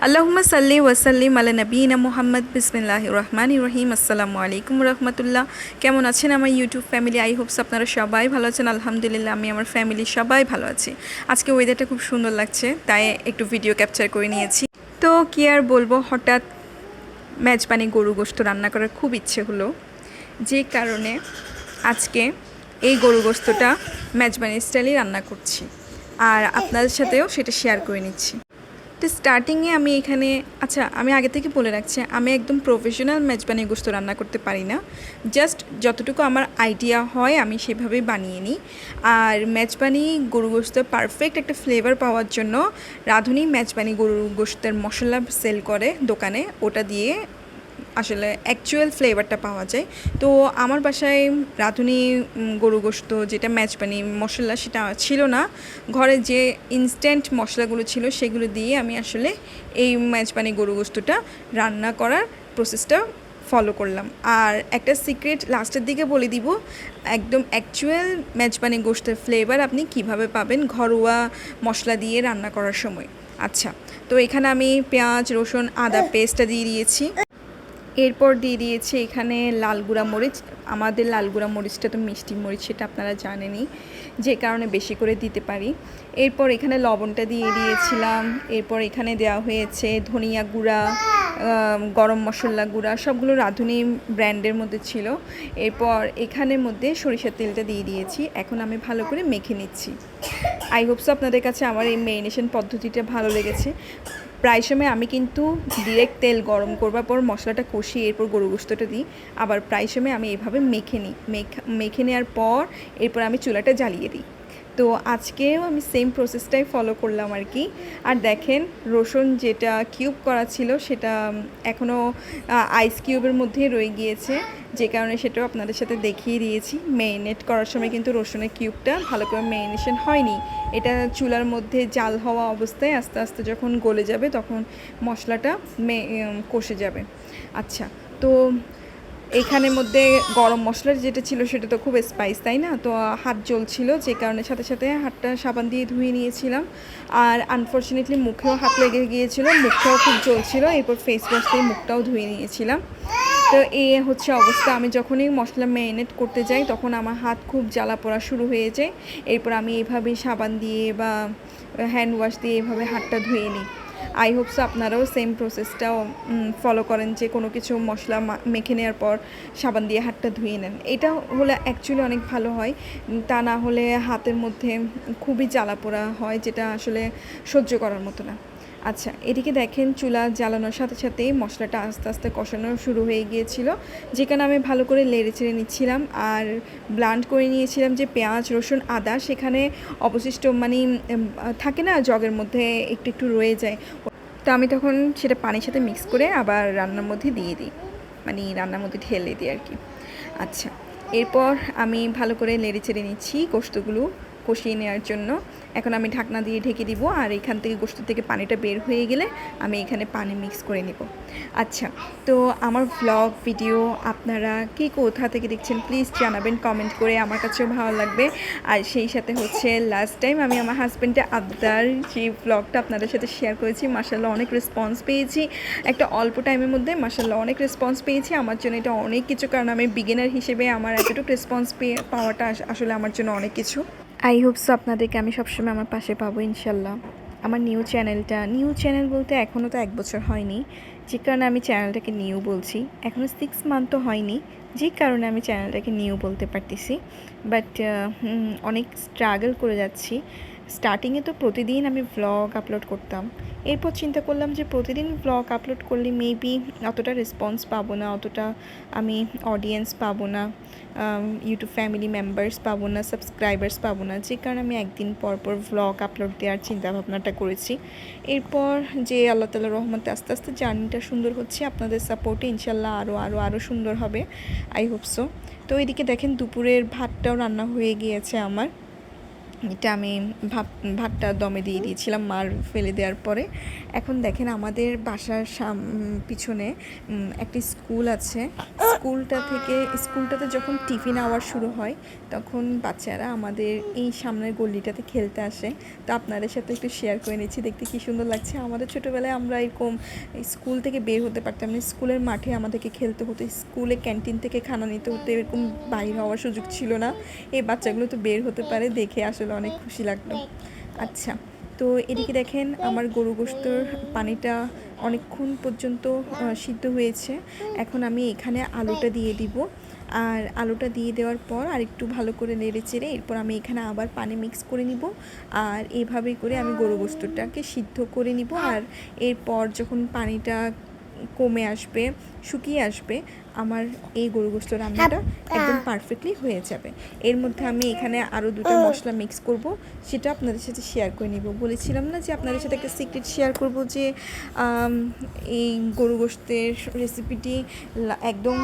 আল্লাহুম্মা সাল্লি ওয়াসাল্লিম আলা নবীনা মোহাম্মদ বিসমিল্লাহ রহমান রহিম আসসালামু আলাইকুম রহমতুল্লাহ কেমন আছেন আমার ইউটিউব ফ্যামিলি আই হোপস আপনারা সবাই ভালো আছেন আলহামদুলিল্লাহ আমি আমার ফ্যামিলি সবাই ভালো আছি আজকে ওয়েদারটা খুব সুন্দর লাগছে তাই একটু ভিডিও ক্যাপচার করে নিয়েছি তো কি আর বলব হঠাৎ মেজবানি গরু গোস্ত রান্না করার খুব ইচ্ছে হলো যে কারণে আজকে এই গরু গোস্তটা মেজবানি স্টাইলেই রান্না করছি আর আপনাদের সাথেও সেটা শেয়ার করে নিচ্ছি তো স্টার্টিংয়ে আমি এখানে আচ্ছা আমি আগে থেকে বলে রাখছি, আমি একদম প্রফেশনাল মেজবানি গোস্ত রান্না করতে পারি না। জাস্ট যতটুকু আমার আইডিয়া হয়, আমি সেভাবেই বানিয়ে নিই। আর মেজবানি গরু গোস্তের পারফেক্ট একটা ফ্লেভার পাওয়ার জন্য রাঁধুনি মেজবানি গরু গোস্তের মশলা সেল করে দোকানে। ওটা দিয়ে আসলে অ্যাকচুয়াল ফ্লেভারটা পাওয়া যায়। তো আমার বাসায় রাঁধুনি গরু গোস্ত যেটা ম্যাচপানি মশলা সেটা ছিল না। ঘরে যে ইনস্ট্যান্ট মশলাগুলো ছিল সেগুলো দিয়ে আমি আসলে এই ম্যাচপানি গরু গোস্তটা রান্না করার প্রসেসটা ফলো করলাম। আর একটা সিক্রেট লাস্টের দিকে বলে দিব একদম অ্যাকচুয়াল মেজবানি গোস্তের ফ্লেভার আপনি কীভাবে পাবেন ঘরোয়া মশলা দিয়ে রান্না করার সময়। আচ্ছা তো এখানে আমি পেঁয়াজ রসুন আদা পেস্টটা দিয়ে দিয়েছি। এরপর দিয়ে দিয়েছি এখানে লাল গুঁড়া মরিচ। আমাদের লাল গুঁড়া মরিচটা তো মিষ্টি মরিচ, সেটা আপনারা জানেনই, যে কারণে বেশি করে দিতে পারি। এরপর এখানে লবণটা দিয়ে দিয়েছিলাম। এরপর এখানে দেওয়া হয়েছে ধনিয়া গুঁড়া গরম মশলা গুঁড়া, সবগুলো রাঁধুনি ব্র্যান্ডের মধ্যে ছিল। এরপর এখানের মধ্যে সরিষার তেলটা দিয়ে দিয়েছি। এখন আমি ভালো করে মেখে নিচ্ছি। আই হোপস আপনাদের কাছে আমার এই মেরিনেশন পদ্ধতিটা ভালো লেগেছে। প্রায় সময় আমি কিন্তু ডিরেক্ট তেল গরম করবার পর মশলাটা কষিয়ে এরপর গরু গোস্তটা দিই। আবার প্রায় সময় আমি এভাবে মেখে নিই মেখা নেওয়ার পর এরপর আমি চুলাটা জ্বালিয়ে দিই। তো আজকেও আমি সেম প্রসেসটাই ফলো করলাম আর কি। আর দেখেন, রসুন যেটা কিউব করা ছিল, সেটা এখনও আইস কিউবের মধ্যেই রয়ে গিয়েছে। যে কারণে সেটাও আপনাদের সাথে দেখিয়ে দিয়েছি। মেরিনেট করার সময় কিন্তু রসুনের কিউবটা ভালো করে মেরিনেশন হয়নি। এটা চুলার মধ্যে জাল হওয়া অবস্থায় আস্তে আস্তে যখন গলে যাবে, তখন মশলাটা কষে যাবে। আচ্ছা তো এখানের মধ্যে গরম মশলার যেটা ছিল সেটা তো খুব স্পাইস তাই না? তো হাত জ্বলছিল, যে কারণে সাথে সাথে হাতটা সাবান দিয়ে ধুয়ে নিয়েছিলাম। আর আনফর্চুনেটলি মুখেও হাত লেগে গিয়েছিল, মুখটাও খুব জ্বলছিল, এরপর ফেস ওয়াশ দিয়ে মুখটাও ধুয়ে নিয়েছিলাম। তো এই হচ্ছে অবস্থা, আমি যখনই মশলা ম্যারিনেট করতে যাই তখন আমার হাত খুব জ্বালা পড়া শুরু হয়ে যায়। এরপর আমি এইভাবে সাবান দিয়ে বা হ্যান্ড ওয়াশ দিয়ে এভাবে হাতটা ধুয়ে নিই। আই হোপস আপনারাও সেম প্রসেসটাও ফলো করেন যে কোনো কিছু মশলা মেখে নেওয়ার পর সাবান দিয়ে হাতটা ধুয়ে নেন। এটা হলে অ্যাকচুয়ালি অনেক ভালো হয়। তা না হলে হাতের মধ্যে খুবই জ্বালা পোড়া হয় যেটা আসলে সহ্য করার মতো না। আচ্ছা এদিকে দেখেন চুলা জ্বালানোর সাথে সাথে মশলাটা আস্তে আস্তে কষানো শুরু হয়ে গিয়েছিল। যেখানে আমি ভালো করে লেড়ে চেড়ে নিচ্ছিলাম আর ব্লান্ড করে নিয়েছিলাম যে পেঁয়াজ, রসুন, আদা সেখানে অবশিষ্ট মানে থাকে না জগের মধ্যে একটু একটু রয়ে যায়। তো আমি তখন সেটা পানির সাথে মিক্স করে আবার রান্নার মধ্যে দিয়ে দিই। মানে রান্নার মধ্যে ঢেলে দিই আর কি। আচ্ছা এরপর আমি ভালো করে লেড়ে চেড়ে নিচ্ছি গোস্তগুলো কষিয়ে নেওয়ার জন্য। এখন আমি ঢাকনা দিয়ে ঢেকে দিব আর এখান থেকে গোস্ত থেকে পানিটা বের হয়ে গেলে আমি এখানে পানি মিক্স করে নিব। আচ্ছা তো আমার ভ্লগ ভিডিও আপনারা কি কোথা থেকে দেখছেন প্লিজ জানাবেন কমেন্ট করে আমার কাছেও ভালো লাগবে। আর সেই সাথে হচ্ছে লাস্ট টাইম আমি আমার হাজব্যান্ডে আবদার যে ভ্লগটা আপনাদের সাথে শেয়ার করেছি মাসাল্লাহ অনেক রেসপন্স পেয়েছি। একটা অল্প টাইমের মধ্যে মাসাল্লাহ অনেক রেসপন্স পেয়েছি। আমার জন্য এটা অনেক কিছু, কারণ আমি বিগিনার হিসেবে আমার এতটুকু রেসপন্স পেয়ে পাওয়াটা আসলে আমার জন্য অনেক কিছু। আই হোপসো আপনাদেরকে আমি সবসময় আমার পাশে পাবো, ইনশাল্লাহ। আমার নিউ চ্যানেলটা নিউ চ্যানেল বলতে এখনও তো এক বছর হয়নি। যে কারণে আমি চ্যানেলটাকে নিউ বলছি। এখনও সিক্স মান্থ তো হয়নি। যে কারণে আমি চ্যানেলটাকে নিউ বলতে পারতেছি। বাট অনেক স্ট্রাগল করে যাচ্ছি। স্টার্টিংয়ে তো প্রতিদিন আমি ভ্লগ আপলোড করতাম। এরপর চিন্তা করলাম যে প্রতিদিন ভ্লগ আপলোড করলে মেবি অতটা রেসপন্স পাবো না, অতটা আমি অডিয়েন্স পাবো না ইউটিউব ফ্যামিলি মেম্বার্স পাবো না সাবস্ক্রাইবার্স পাবো না। যে কারণে আমি একদিন পর পর ভ্লগ আপলোড দেওয়ার চিন্তাভাবনাটা করেছি। এরপর যে আল্লাহ তালা রহমতে আস্তে আস্তে জার্নিটা সুন্দর হচ্ছে, আপনাদের সাপোর্টে ইনশাল্লাহ আরও আরও আরও সুন্দর হবে। আই হোপ সো তো এদিকে দেখেন দুপুরের ভাতটাও রান্না হয়ে গিয়েছে আমার। এটা আমি ভাত ভাতটা দমে দিয়ে দিয়েছিলাম, মার ফেলে দেওয়ার পরে। এখন দেখেন আমাদের বাসার সাম- পিছনে একটি স্কুল আছে। স্কুলটা থেকে, স্কুলটাতে যখন টিফিন আওয়ার শুরু হয়, তখন বাচ্চারা আমাদের এই সামনের গলিটাতে খেলতে আসে। তো আপনাদের সাথে একটু শেয়ার করে নিচ্ছি, দেখতে কি সুন্দর লাগছে। আমাদের ছোটোবেলায় আমরা এরকম স্কুল থেকে বের হতে পারতাম না। স্কুলের মাঠে আমাদেরকে খেলতে হতো, স্কুলে ক্যান্টিন থেকে খানা নিতে হতো, এরকম বাইরে হওয়ার সুযোগ ছিল না। এই বাচ্চাগুলো তো বের হতে পারে, দেখে আসলে অনেক খুশি লাগল। আচ্ছা তো এদিকে দেখেন আমার গরু গোস্তর পানিটা অনেকক্ষণ পর্যন্ত সিদ্ধ হয়েছে। এখন আমি এখানে আলুটা দিয়ে দিব। আর আলুটা দিয়ে দেওয়ার পর আর একটু ভালো করে নেড়ে চেড়ে এরপর আমি এখানে আবার পানি মিক্স করে নিব। আর এভাবে করে আমি গরু গোস্তটাকে সিদ্ধ করে নিব। আর এরপর যখন পানিটা কমে আসবে, শুকিয়ে আসবে আমার এই গরু গোস্ত রান্নাটা একদম পারফেক্টলি হয়ে যাবে। এর মধ্যে আমি এখানে আরও দুটো মশলা মিক্স করব সেটা আপনাদের সাথে শেয়ার করে নিব। বলেছিলাম না যে আপনাদের সাথে একটা সিক্রেট শেয়ার করব যে এই গরু গোস্তের রেসিপিটি একদম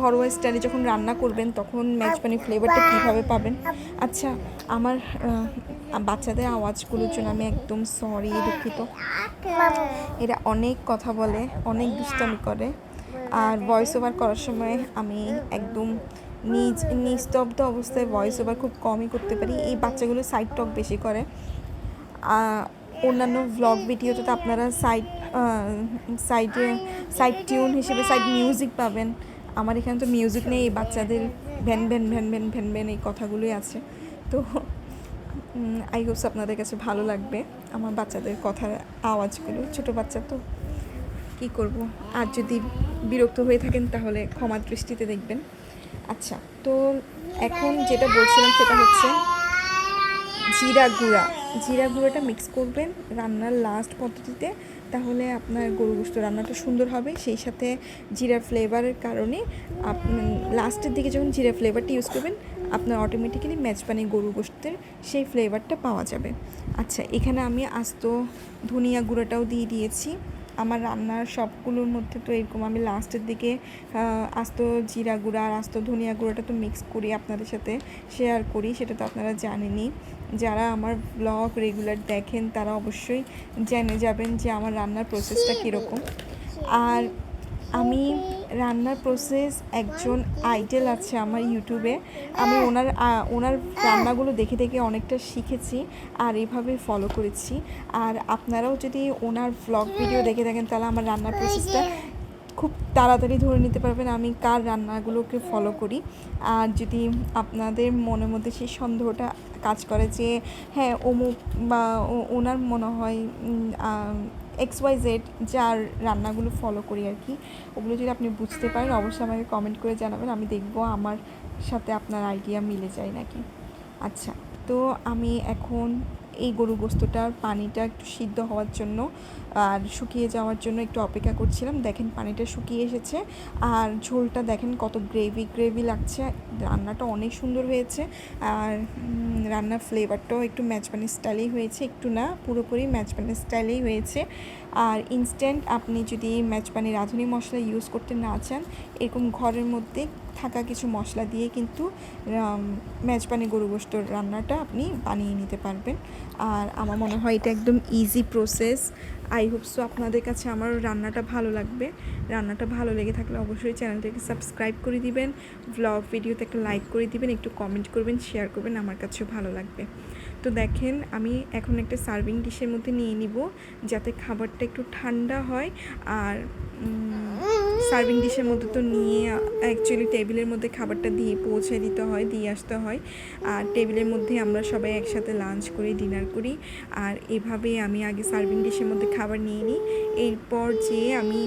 ঘরোয়া স্টাইলে যখন রান্না করবেন তখন ম্যাচপানি ফ্লেভারটা কীভাবে পাবেন? আচ্ছা আমার বাচ্চাদের আওয়াজগুলোর জন্য আমি একদম সরি দুঃখিত। এরা অনেক কথা বলে অনেক দুষ্টামি করে। আর ভয়েস ওভার করার সময় আমি একদম নিজ, নিস্তব্ধ অবস্থায় ভয়েস ওভার খুব কমই করতে পারি। এই বাচ্চাগুলো সাইড টক বেশি করে। অন্যান্য ভ্লগ ভিডিওতে তো আপনারা সাইড সাইডে সাইড টিউন হিসেবে সাইড মিউজিক পাবেন। আমার এখানে তো মিউজিক নেই, এই বাচ্চাদের ভ্যান ভ্যান ভ্যান ভ্যান ভ্যান ভ্যান এই কথাগুলোই আছে। তো আই হোপস আপনাদের কাছে ভালো লাগবে আমার বাচ্চাদের কথার আওয়াজগুলো। ছোটো বাচ্চা তো। কি করব? আর যদি বিরক্ত হয়ে থাকেন, তাহলে ক্ষমা দৃষ্টিতে দেখবেন। আচ্ছা তো এখন যেটা বলছিলাম, সেটা হচ্ছে জিরা গুঁড়া। জিরা গুঁড়াটা মিক্স করবেন রান্নার লাস্ট পদ্ধতিতে, তাহলে আপনার গরু গোস্ত রান্নাটা সুন্দর হবে। সেই সাথে জিরা ফ্লেভারের কারণে আপনি লাস্টের দিকে যখন জিরা ফ্লেভারটা ইউজ করবেন, আপনার অটোমেটিক্যালি মেজবানি গরু গোস্তের সেই ফ্লেভারটা পাওয়া যাবে। আচ্ছা এখানে আমি আস্ত ধনিয়া গুঁড়োটাও দিয়ে দিয়েছি। আমার রান্নার সবগুলোর মধ্যে তো এরকম আমি লাস্টের দিকে আস্ত জিরা গুঁড়া আর আস্ত ধনিয়া গুঁড়াটা তো মিক্স করি আপনাদের সাথে শেয়ার করি সেটা তো আপনারা জানেনই। যারা আমার ব্লগ রেগুলার দেখেন তারা অবশ্যই জেনে যাবেন যে আমার রান্নার প্রসেসটা কীরকম। আর আমি রান্নার প্রসেস একজন আইডেল আছে আমার ইউটিউবে আমি ওনার ওনার রান্নাগুলো দেখে দেখে অনেকটা শিখেছি আর এভাবে ফলো করেছি। আর আপনারাও যদি ওনার ভ্লগ ভিডিও দেখে থাকেন, তাহলে আমার রান্নার প্রসেসটা খুব তাড়াতাড়ি ধরে নিতে পারবেন। আমি কার রান্নাগুলোকে ফলো করি? আর যদি আপনাদের মনের মধ্যে সেই সন্দেহটা কাজ করে যে হ্যাঁ অমুক বা ওনার মনে হয় এক্স ওয়াই জেড যার রান্নাগুলো ফলো করি আর কি, ওগুলো যদি আপনি বুঝতে পারেন, অবশ্যই আমাকে কমেন্ট করে জানাবেন, আমি দেখব আমার সাথে আপনার আইডিয়া মিলে যায় নাকি। আচ্ছা তো আমি এখন এই গরু গোস্তটার পানিটা একটু সিদ্ধ হওয়ার জন্য আর শুকিয়ে যাওয়ার জন্য একটু অপেক্ষা করছিলাম। দেখেন পানিটা শুকিয়ে এসেছে আর ঝোলটা দেখেন কত গ্রেভি গ্রেভি লাগছে। রান্নাটা অনেক সুন্দর হয়েছে আর রান্নার ফ্লেভারটাও একটু ম্যাচপানি স্টাইলেই হয়েছে। একটু না, পুরোপুরি ম্যাচপানি স্টাইলেই হয়েছে। আর ইনস্ট্যান্ট আপনি যদি ম্যাচপানি রাঁধুনি মশলা ইউজ করতে না চান, এরকম ঘরের মধ্যে থাকা কিছু মশলা দিয়ে কিন্তু মেজবানি গরু গোস্তর রান্নাটা আপনি বানিয়ে নিতে পারবেন। আর আমার মনে হয় এটা একদম easy process I hope so আপনাদের কাছে আমার রান্নাটা ভালো লাগবে। রান্নাটা ভালো লেগে থাকলে অবশ্যই চ্যানেলটাকে সাবস্ক্রাইব করে দিবেন। ব্লগ ভিডিওতে একটা লাইক করে দিবেন, একটু কমেন্ট করবেন শেয়ার করবেন, আমার কাছেও ভালো লাগবে। তো দেখেন, আমি এখন একটা সার্ভিং ডিশের মধ্যে নিয়ে নিব, যাতে খাবারটা একটু ঠান্ডা হয়। আর সার্ভিং ডিশের মধ্যে তো নিয়ে অ্যাকচুয়ালি টেবিলের মধ্যে খাবারটা দিয়ে পৌঁছে দিতে হয়, দিয়ে আসতে হয়। আর টেবিলের মধ্যে আমরা সবাই একসাথে লাঞ্চ করি ডিনার করি। আর এভাবে আমি আগে সার্ভিং ডিশের মধ্যে খাবার নিয়ে নিই। এরপর যে আমি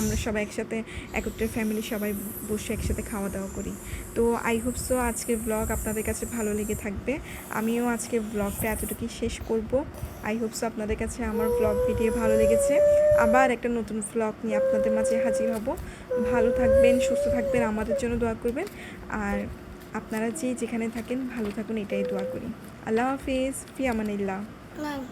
আমরা সবাই একসাথে, একত্রে ফ্যামিলি সবাই বসে একসাথে খাওয়া দাওয়া করি। তো আই হোপ সো আজকের ব্লগ আপনাদের কাছে ভালো লেগে থাকবে। আমিও আজকে ব্লগটা এতটুকুই শেষ করব। আই হোপ সো আপনাদের কাছে আমার ব্লগ ভিডিও ভালো লেগেছে। আবার একটা নতুন ব্লগ নিয়ে আপনাদের মাঝে হাজির হব। ভালো থাকবেন, সুস্থ থাকবেন, আমাদের জন্য দোয়া করবেন। আর আপনারা যে যেখানে থাকেন, ভালো থাকুন, এটাই দোয়া করি। আল্লাহ হাফিজ ফি আমানিল্লাহ Mom.